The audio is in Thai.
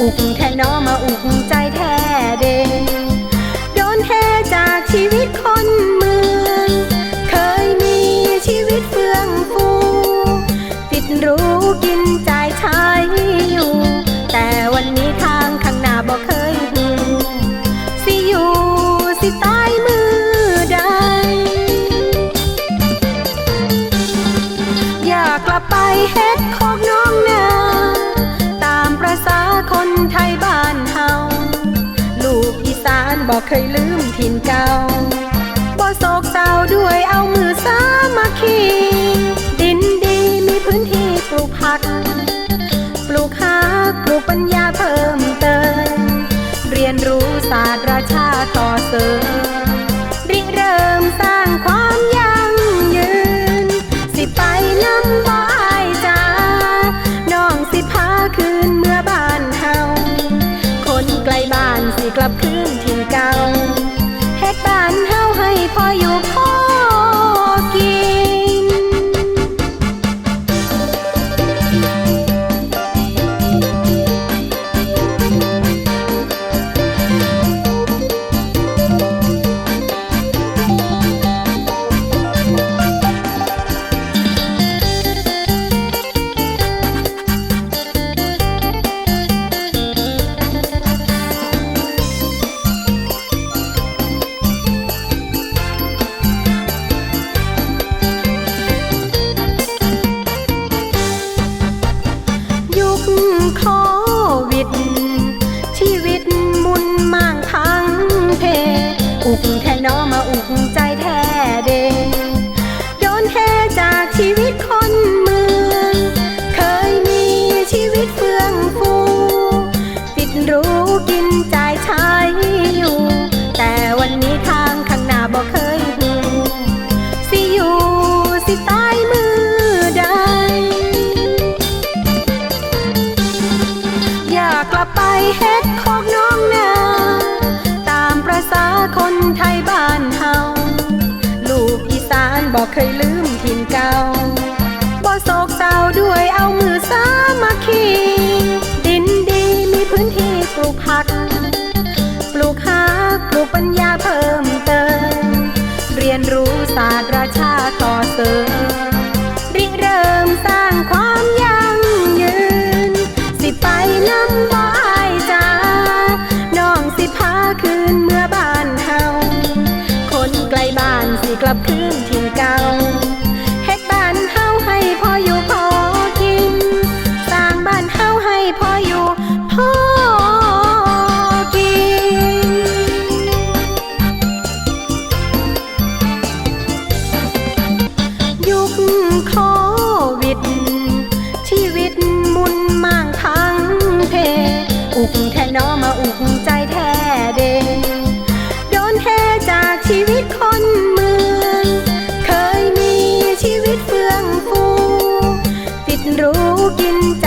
อุกแท่น้อมาอุกใจแท้เดโดนเทจากชีวิตคน ไทยบ้านเฮา ลูกอีสานบอกเคยลืมถิ่นเก่าบ่โศกเศร้าด้วยเอามือสามัคคี ดินดีมีพื้นที่ปลูกผัก ปลูกค้าปลูกปัญญาเพิ่มเติม เรียนรู้ศาสตร์ราชาต่อเสริม อุกแท่น้อมาอุกใจแท้เดโดนเทจากชีวิตคนเมือง เคยมีชีวิตเฟื่องฟูติดรู้กินใจายใช้อยู่ แต่วันนี้ทางข้างหน้าบอกเคยหูสิอยู่สิตายมือใดอยากกลับไปเฮ็ด บอกเคยลืมถิ่นเก่าบ่โศกเศร้าด้วยเอามือสามัคคีดินดีมีพื้นที่ปลูกผัก ปลูกฮักปลูกปัญญาเพิ่มเติม เรียนรู้ศาสตร์ราชาต่อเสริมริเริ่มสร้างความยั่งยืน สิไปนำบ่อาย กับคืนถิ่นเก่าเฮ็ดบ้านเฮาให้พออยู่พอกิน สร้างบ้านเฮาให้พออยู่พอกิน ยุคโควิด ชีวิตมุนมางทั้งเพ อุกแท่นอมาอุก เคยมีชีวิตเฟื่องฟูติดรู้กินใจ